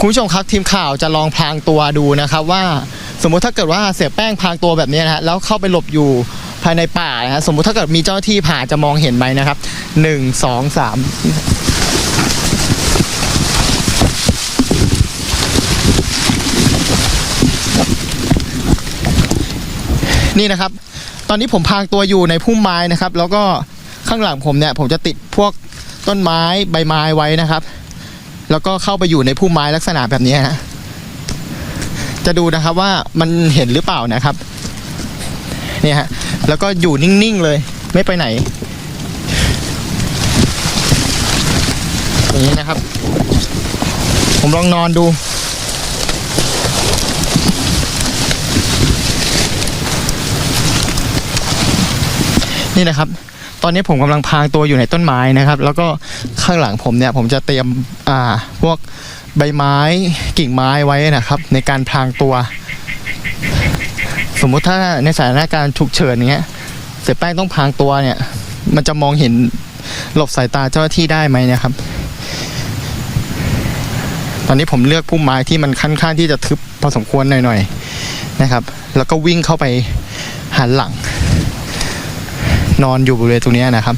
คุณผู้ชมครับทีมข่าวจะลองพรางตัวดูนะครับว่าสมมุติถ้าเกิดว่าเสียแป้งพรางตัวแบบนี้นะฮะแล้วเข้าไปหลบอยู่ภายในป่านะฮะสมมุติถ้าเกิดมีเจ้าหน้าที่ผ่านจะมองเห็นไหมนะครับหนึ่งสองสามนี่นะครับ ตอนนี้ผมพรางตัวอยู่ในพุ่มไม้นะครับ แล้วก็ข้างหลังผมเนี่ย ผมจะติดพวกต้นไม้ใบไม้ไว้นะครับ แล้วก็เข้าไปอยู่ในพุ่มไม้ลักษณะแบบนี้ฮะจะดูนะครับว่ามันเห็นหรือเปล่านะครับ เนี่ยฮะแล้วก็อยู่นิ่งๆเลย ไม่ไปไหนอย่างนี้นะครับ ผมลองนอนดูนี่นะครับ ตอนนี้ผมกำลังพรางตัวอยู่ในต้นไม้นะครับ แล้วก็ข้างหลังผมเนี่ยผมจะเตรียมอ่าพวกใบไม้กิ่งไม้ไว้นะครับ ในการพรางตัว สมมุติถ้าในสถานการณ์ฉุกเฉินอย่างเงี้ยเสียแป้งต้องพรางตัวเนี่ย มันจะมองเห็นหลบสายตาเจ้าหน้าที่ได้ไหมเนะครับ ตอนนี้ผมเลือกพุ่มไม้ที่มันค่อนข้างที่จะทึบพอสมควรหน่อยๆนะครับ แล้วก็วิ่งเข้าไปหันหลัง นอนอยู่บริเวณตรงนี้นะครับ